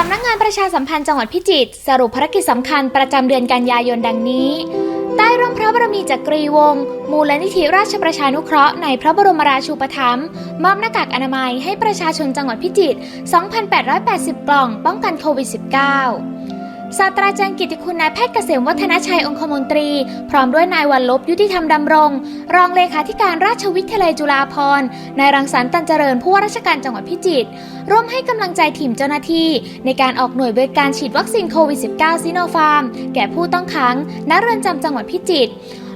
สำนักงานประชาสัมพันธ์จังหวัดพิจิตรสรุปภารกิจสำคัญประจำเดือนกันยายนดังนี้ ใต้ร่มพระบรมีจักรีวงศ์มูลนิธิราชประชานุเคราะห์ในพระบรมราชูปถัมภ์มอบหน้ากากอนามัยให้ประชาชนจังหวัดพิจิตร 2,880 กล่องป้องกันโควิด -19 ศาสตราจารย์กิติคุณนายแพทย์เกษมวัฒนชัยองคมนตรี พร้อมด้วยนายวันลบยุติธรรมดำรง รองเลขาธิการราชวิทยาลัยจุฬาภรณ์นายรังสรรค์ตันเจริญผู้ว่าราชการจังหวัดพิจิตรร่วมให้กำลังใจทีมเจ้าหน้าที่ ในการออกหน่วยบริการฉีดวัคซีนโควิด -19 ซิโนฟาร์ม แก่ผู้ต้องขังณเรือนจำจังหวัดพิจิตร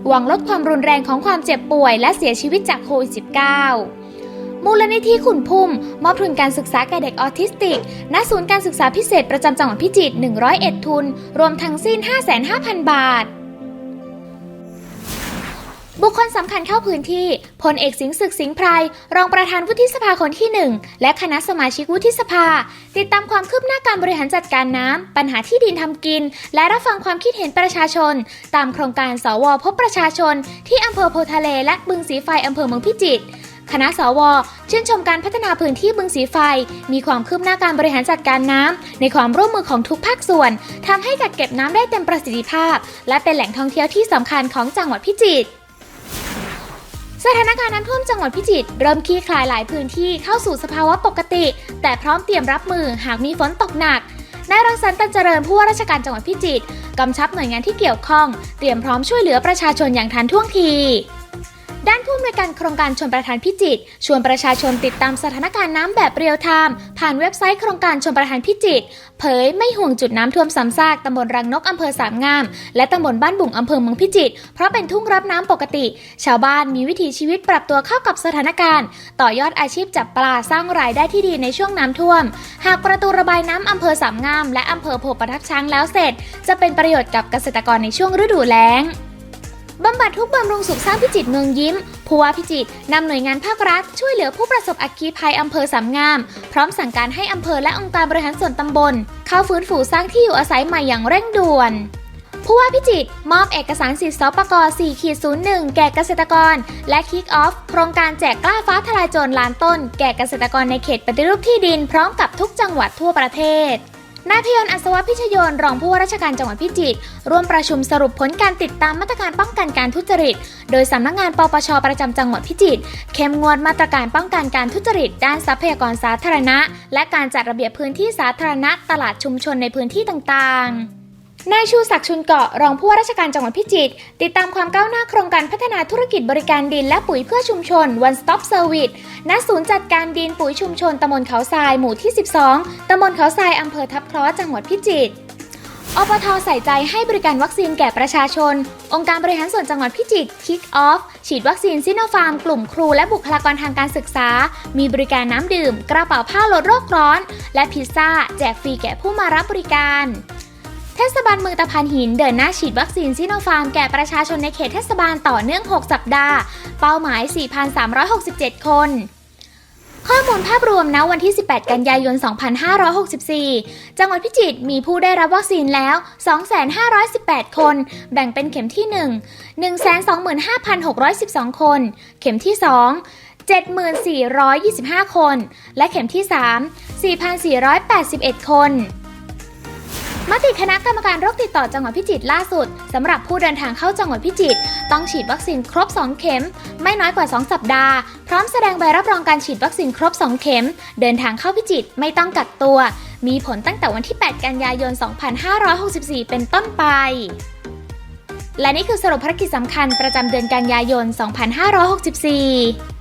หวังลดความรุนแรงของความเจ็บป่วย และเสียชีวิตจากโควิด -19 มูลนิธิขุนพุ่ม มอบทุนการศึกษาแก่เด็กออทิสติก ณ ศูนย์การศึกษาพิเศษประจำจังหวัดพิจิตร 101 ทุน รวมทั้งสิ้น 550,000 บาท บุคคลสำคัญเข้าพื้นที่ พลเอกสิงห์ศึกสิงห์ไพร รองประธานวุฒิสภาคนที่ 1 และคณะสมาชิกวุฒิสภา ติดตามความคืบหน้าการบริหารจัดการน้ำ ปัญหาที่ดินทำกิน และรับฟังความคิดเห็นประชาชน ตามโครงการสวพบประชาชน ที่อำเภอโพทะเลและบึงสีไฟอำเภอเมืองพิจิตร คณะสวชื่นชมการพัฒนาพื้นที่บึงสีไฟ มีความคืบหน้าการบริหารจัดการน้ำในความร่วมมือของทุกภาคส่วนทำให้กักเก็บน้ำได้เต็มประสิทธิภาพ และเป็นแหล่งท่องเที่ยวที่สำคัญของจังหวัดพิจิตรสถานการณ์น้ำท่วมจังหวัดพิจิตรเริ่มคลี่คลายหลายพื้นที่เข้าสู่สภาวะปกติ แต่พร้อมเตรียมรับมือหากมีฝนตกหนักนายรังสรรค์ตันเจริญผู้ว่าราชการจังหวัดพิจิตรกำชับหน่วยงานที่เกี่ยวข้อง เตรียมพร้อมช่วยเหลือประชาชนอย่างทันท่วงที ด้านผู้อำนวยการโครงการชนประทานพิจิตรชวนประชาชนติดตามสถานการณ์น้ำแบบเรียลไทม์ผ่านเว็บไซต์โครงการชนประทานพิจิตรเผยไม่ห่วงจุดน้ำท่วมซ้ำซากตำบลรังนกอำเภอสามงาม และตำบลบ้านบุ่งอำเภอเมืองพิจิตรเพราะเป็นทุ่งรับน้ำปกติ ชาวบ้านมีวิถีชีวิตปรับตัวเข้ากับสถานการณ์ ต่อยอดอาชีพจับปลาสร้างรายได้ที่ดีในช่วงน้ำท่วม หากประตูระบายน้ำอำเภอสามงาม และอำเภอโพประทับช้างแล้วเสร็จ จะเป็นประโยชน์กับเกษตรกรในช่วงฤดูแล้ง บัดทุกบำรุงสุขสร้างพิจิตรเมืองยิ้มผู้ว่าพิจิตรนำหน่วยงานภาครัฐ ช่วยเหลือผู้ประสบอัคคีภัยอำเภอสามงาม พร้อมสั่งการให้อำเภอและองค์การบริหารส่วนตำบล เข้าฟื้นฟูสร้างที่อยู่อาศัยใหม่อย่างเร่งด่วนผู้ว่าพิจิตรมอบเอกสารสิทธิสปก4ขีด01 แก่เกษตรกร และคิกออฟโครงการแจกกล้าฟ้าทลายโจรล้านต้น แก่เกษตรกรในเขตปฏิรูปที่ดินพร้อมกับทุกจังหวัดทั่วประเทศ นายพยนต์อัศวพิชยนรองผู้ว่าราชการจังหวัดพิจิตรร่วมประชุมสรุปผลการติดตามมาตรการป้องกันการทุจริต โดยสำนักงานปปชประจำจังหวัดพิจิตรเข้มงวดมาตรการป้องกันการทุจริต ด้านทรัพยากรสาธารณะ และการจัดระเบียบพื้นที่สาธารณะตลาดชุมชนในพื้นที่ต่างๆ นายชูศักดิ์ชุนเกาะรองผู้ว่าราชการจังหวัดพิจิตรติดตามความก้าวหน้าโครงการพัฒนาธุรกิจบริการดินและปุ๋ยเพื่อชุมชน One Stop Service ณศูนย์จัดการดินปุ๋ยชุมชนตำบลเขาทรายหมู่ที่ 12ตำบลเขาทรายอำเภอทับคราะห์จังหวัดพิจิตรอปทใส่ใจให้บริการวัคซีนแก่ประชาชน องค์การบริหารส่วนจังหวัดพิจิตร Kick Off ฉีดวัคซีนซิโนฟาร์มกลุ่มครูและบุคลากรทางการศึกษา มีบริการน้ำดื่ม กระเป๋าผ้าลดโรคร้อน และพิซซ่า แจกฟรีแก่ผู้มารับบริการ ทศบาลเมืองตะพานหินเดินหน้าฉีดวัคซีนซิโนฟาร์มแก่ประชาชนในเขตเทศบาลต่อเนื่อง 6 สัปดาห์ เป้าหมาย 4,367 คนข้อมูลภาพรวมณวันที่ 18 กันยายน 2564 จังหวัดพิจิตรมีผู้ได้รับวัคซีนแล้ว 2,518 คน แบ่งเป็นเข็มที่ 1 125,612 คน เข็มที่ 2 74,25 คน และเข็มที่ 3 4,481 คน มติคณะกรรมการโรคติดต่อจังหวัดพิจิตรล่าสุดสำหรับผู้เดินทางเข้าจังหวัดพิจิตรต้องฉีดวัคซีนครบ 2 เข็ม ไม่น้อยกว่า 2 สัปดาห์ พร้อมแสดงใบรับรองการฉีดวัคซีนครบ 2 เข็ม เดินทางเข้าพิจิตรไม่ต้องกักตัว มีผลตั้งแต่วันที่ 8 กันยายน 2564 เป็นต้นไป และนี่คือสรุปภารกิจสำคัญประจำเดือนกันยายน 2564